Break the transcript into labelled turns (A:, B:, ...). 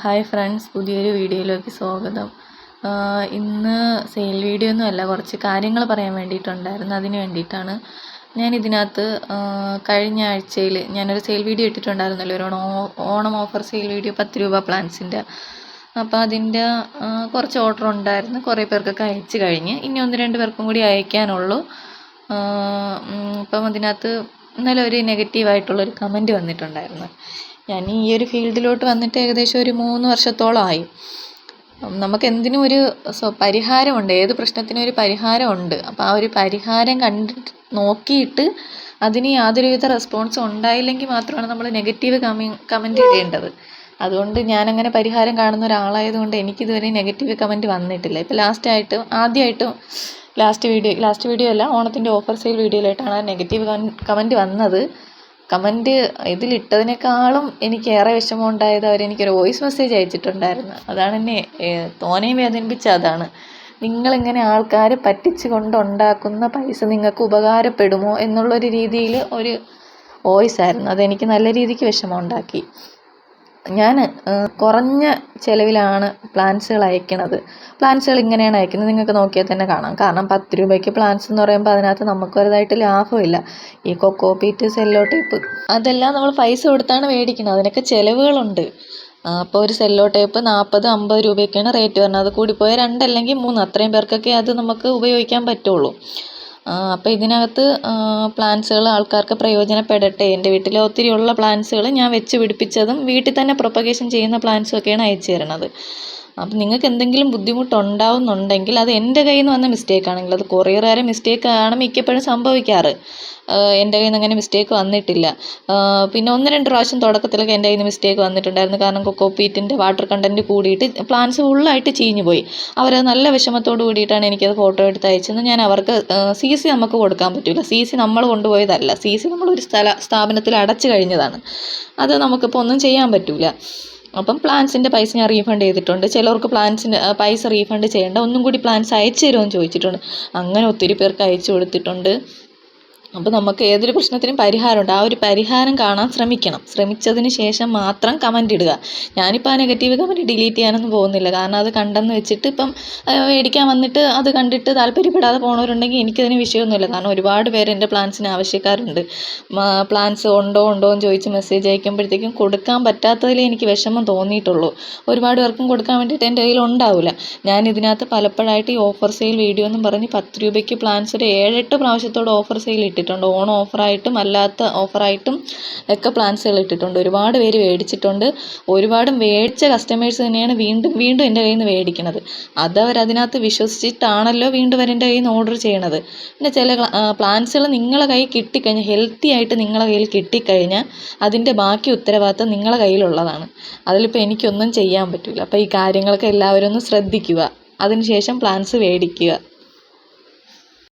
A: Hi friends പുതിയൊരു വീഡിയോയിലേക്ക് സ്വാഗതം. ഇന്ന് സെയിൽ വീഡിയോ ഒന്നുമല്ല കുറച്ച് കാര്യങ്ങൾ പറയാൻ വേണ്ടിയിട്ടുണ്ടായിരുന്നു. അതിന് വേണ്ടിയിട്ടാണ് ഞാൻ ഇതിനകത്ത് കഴിഞ്ഞ ആഴ്ചയിൽ ഞാനൊരു സെയിൽ വീഡിയോ ഇട്ടിട്ടുണ്ടായിരുന്നല്ലോ ഒരു ഓണം ഓഫർ സെയിൽ വീഡിയോ പത്ത് രൂപ പ്ലാൻസിന്റെ. അപ്പോൾ അതിന്റെ കുറച്ച് ഓർഡർ ഉണ്ടായിരുന്നു കുറേ പേർക്കൊക്കെ അയച്ചു കഴിഞ്ഞ്. ഇനി ഒന്ന് രണ്ട് പേർക്കും കൂടി അയക്കാനുള്ളൂ. അപ്പം അതിനകത്ത് ഇന്നലെ ഒരു നെഗറ്റീവായിട്ടുള്ളൊരു കമന്റ് വന്നിട്ടുണ്ടായിരുന്നു. ഞാൻ ഈ ഒരു ഫീൽഡിലോട്ട് വന്നിട്ട് ഏകദേശം ഒരു മൂന്ന് വർഷത്തോളമായി നമുക്ക് എന്തിനും ഒരു പരിഹാരമുണ്ട്. ഏത് പ്രശ്നത്തിനും ഒരു പരിഹാരമുണ്ട്. അപ്പോൾ ആ ഒരു പരിഹാരം കണ്ടിട്ട് നോക്കിയിട്ട് അതിന് യാതൊരുവിധ റെസ്പോൺസും ഉണ്ടായില്ലെങ്കിൽ മാത്രമാണ് നമ്മൾ നെഗറ്റീവ് കമി കമന്റ് ഇടേണ്ടത്. അതുകൊണ്ട് ഞാനങ്ങനെ പരിഹാരം കാണുന്ന ഒരാളായതുകൊണ്ട് എനിക്കിതുവരെ നെഗറ്റീവ് കമന്റ് വന്നിട്ടില്ല. ഇപ്പോൾ ലാസ്റ്റായിട്ട് ആദ്യമായിട്ടും ലാസ്റ്റ് വീഡിയോ ലാസ്റ്റ് വീഡിയോ അല്ല ഓണത്തിന്റെ ഓഫർ സെയിൽ വീഡിയോയിലായിട്ടാണ് ആ നെഗറ്റീവ് കമന്റ് വന്നത്. കമന്റ് ഇതിലിട്ടതിനേക്കാളും എനിക്ക് ഏറെ വിഷമം ഉണ്ടായത് അവരെനിക്കൊരു വോയിസ് മെസ്സേജ് അയച്ചിട്ടുണ്ടായിരുന്നു. അതാണ് എന്നെ തോനെയും വേദനിപ്പിച്ച അതാണ്. നിങ്ങളിങ്ങനെ ആൾക്കാരെ പറ്റിച്ച് കൊണ്ടുണ്ടാക്കുന്ന പൈസ നിങ്ങൾക്ക് ഉപകാരപ്പെടുമോ എന്നുള്ളൊരു രീതിയിൽ ഒരു വോയിസ് ആയിരുന്നു അതെനിക്ക് നല്ല രീതിക്ക് വിഷമം ഉണ്ടാക്കി ഞാൻ കുറഞ്ഞ ചിലവിലാണ് പ്ലാന്റ്സുകൾ അയക്കണത്. പ്ലാൻസുകൾ ഇങ്ങനെയാണ് അയക്കുന്നത്. നിങ്ങൾക്ക് നോക്കിയാൽ തന്നെ കാണാം. കാരണം പത്ത് രൂപയ്ക്ക് പ്ലാന്റ്സ് എന്ന് പറയുമ്പോൾ അതിനകത്ത് നമുക്ക് വലുതായിട്ട് ലാഭമില്ല. ഈ കൊക്കോ പീറ്റ് സെല്ലോ ടേപ്പ് അതെല്ലാം നമ്മൾ പൈസ കൊടുത്താണ് മേടിക്കുന്നത്. അതിനൊക്കെ ചിലവുകളുണ്ട്. അപ്പോൾ ഒരു സെല്ലോ ടേപ്പ് നാൽപ്പത് അമ്പത് രൂപയൊക്കെയാണ് റേറ്റ് വരുന്നത്. അത് കൂടിപ്പോയാൽ രണ്ടല്ലെങ്കിൽ മൂന്ന്. അത്രയും പേർക്കൊക്കെ അത് നമുക്ക് ഉപയോഗിക്കാൻ പറ്റുള്ളൂ. അപ്പോൾ ഇതിനകത്ത് പ്ലാന്റ്സുകൾ ആൾക്കാർക്ക് പ്രയോജനപ്പെടട്ടെ. എന്റെ വീട്ടിൽ ഒത്തിരി ഉള്ള പ്ലാന്റ്സുകൾ ഞാൻ വെച്ച് പിടിപ്പിച്ചതും വീട്ടിൽ തന്നെ പ്രൊപ്പഗേഷൻ ചെയ്യുന്ന പ്ലാന്റ്സും ഒക്കെയാണ് അയച്ചു തരണത് അപ്പം നിങ്ങൾക്ക് എന്തെങ്കിലും ബുദ്ധിമുട്ടുണ്ടാവുന്നുണ്ടെങ്കിൽ അത് എന്റെ കയ്യിൽ നിന്ന് വന്ന മിസ്റ്റേക്ക് ആണെങ്കിൽ അത് കൊറിയറുകാരെ ആണ് മിക്കപ്പോഴും സംഭവിക്കാറ്. എന്റെ കയ്യിൽ നിന്ന് അങ്ങനെ മിസ്റ്റേക്ക് വന്നിട്ടില്ല. പിന്നെ ഒന്ന് രണ്ട് പ്രാവശ്യം തുടക്കത്തിലൊക്കെ എന്റെ കയ്യിൽ നിന്ന് മിസ്റ്റേക്ക് വന്നിട്ടുണ്ടായിരുന്നു. കാരണം കൊക്കോപീറ്റിന്റെ വാട്ടർ കണ്ടന്റ് കൂടിയിട്ട് പ്ലാന്റ്സ് ഫുള്ളായിട്ട് ചീഞ്ഞു പോയി. അവരത് നല്ല വിഷമത്തോട് കൂടിയിട്ടാണ് എനിക്കത് ഫോട്ടോ എടുത്ത് അയച്ചത്. ഞാൻ അവർക്ക് സി സി നമുക്ക് കൊടുക്കാൻ പറ്റില്ല സി സി നമ്മൾ കൊണ്ടുപോയതല്ല. സി സി നമ്മളൊരു സ്ഥല സ്ഥാപനത്തിൽ അടച്ചു കഴിഞ്ഞതാണ്. അത് നമുക്കിപ്പോൾ ഒന്നും ചെയ്യാൻ പറ്റില്ല അപ്പം പ്ലാൻസിന്റെ പൈസ ഞാൻ റീഫണ്ട് ചെയ്തിട്ടുണ്ട്. ചിലർക്ക് പ്ലാൻസിന് പൈസ റീഫണ്ട് ചെയ്യേണ്ട. ഒന്നും കൂടി പ്ലാൻസ് അയച്ചു തരുമോ എന്ന് ചോദിച്ചിട്ടുണ്ട്. അങ്ങനെ ഒത്തിരി പേർക്ക് അയച്ചു കൊടുത്തിട്ടുണ്ട്. അപ്പോൾ നമുക്ക് ഏതൊരു പ്രശ്നത്തിനും പരിഹാരമുണ്ട്. ആ ഒരു പരിഹാരം കാണാൻ ശ്രമിക്കണം. ശ്രമിച്ചതിന് ശേഷം മാത്രം കമന്റ് ഇടുക. ഞാനിപ്പോൾ ആ നെഗറ്റീവ് കമന്റ് ഡിലീറ്റ് ചെയ്യാനൊന്നും പോകുന്നില്ല. കാരണം അത് കണ്ടെന്ന് വെച്ചിട്ട് ഇപ്പം മേടിക്കാൻ വന്നിട്ട് അത് കണ്ടിട്ട് താല്പര്യപ്പെടാതെ പോണവരുണ്ടെങ്കിൽ എനിക്കതിന് വിഷയമൊന്നുമില്ല. കാരണം ഒരുപാട് പേര് എന്റെ പ്ലാൻസിന് ആവശ്യക്കാരുണ്ട്. പ്ലാൻസ് ഉണ്ടോ ഉണ്ടോ എന്ന് ചോദിച്ച് മെസ്സേജ് അയക്കുമ്പോഴത്തേക്കും കൊടുക്കാൻ പറ്റാത്തതിലേ എനിക്ക് വിഷമം തോന്നിയിട്ടുള്ളൂ. ഒരുപാട് പേർക്കും കൊടുക്കാൻ വേണ്ടിയിട്ട് എന്റെ കയ്യിൽ ഉണ്ടാവില്ല ഞാൻ ഇതിനകത്ത് പലപ്പോഴായിട്ട് ഈ ഓഫർ സെയിൽ വീഡിയോ എന്നും പറഞ്ഞ് പത്ത് രൂപയ്ക്ക് പ്ലാൻസ് ഒരു ഏഴെട്ട് പ്രാവശ്യത്തോടെ ഓഫർ സെയിൽ ഇട്ടിട്ടുണ്ട്. ഓണം ഓഫറായിട്ടും അല്ലാത്ത ഓഫറായിട്ടും ഒക്കെ പ്ലാൻസുകൾ ഇട്ടിട്ടുണ്ട്. ഒരുപാട് പേര് മേടിച്ചിട്ടുണ്ട്. ഒരുപാട് മേടിച്ച കസ്റ്റമേഴ്സ് തന്നെയാണ് വീണ്ടും വീണ്ടും എന്റെ കയ്യിൽ നിന്ന് മേടിക്കുന്നത് അതവരതിനകത്ത് വിശ്വസിച്ചിട്ടാണല്ലോ വീണ്ടും അവരെന്റെ കയ്യിൽ നിന്ന് ഓർഡർ ചെയ്യണത്. പിന്നെ ചില പ്ലാൻസുകൾ നിങ്ങളെ കയ്യിൽ കിട്ടിക്കഴിഞ്ഞാൽ ഹെൽത്തി ആയിട്ട് നിങ്ങളെ കയ്യിൽ കിട്ടിക്കഴിഞ്ഞാൽ അതിന്റെ ബാക്കി ഉത്തരവാദിത്തം നിങ്ങളെ കയ്യിലുള്ളതാണ്. അതിലിപ്പോൾ എനിക്കൊന്നും ചെയ്യാൻ പറ്റില്ല. അപ്പോൾ ഈ കാര്യങ്ങളൊക്കെ എല്ലാവരും ഒന്ന് ശ്രദ്ധിക്കുക. അതിനുശേഷം പ്ലാൻസ് മേടിക്കുക.